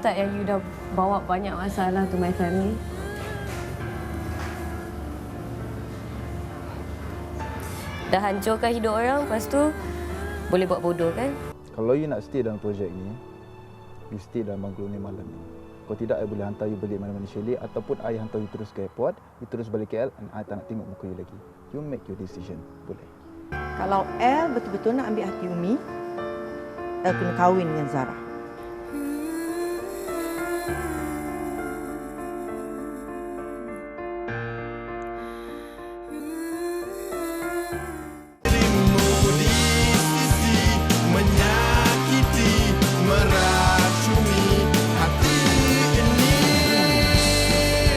tak yang you dah bawa banyak masalah to my family? Dah hancurkan hidup orang, lepas tu boleh buat bodoh kan? Kalau you nak stay dalam projek ni, you stay dalam banglo ni malam ni. Kalau tidak, I boleh hantar you balik mana-mana Shelley ataupun I hantar you terus ke airport, you terus balik KL and I tak nak tengok muka you lagi. You make your decision. Boleh. Kalau El betul-betul nak ambil hati Umi, kena kahwin dengan Zara.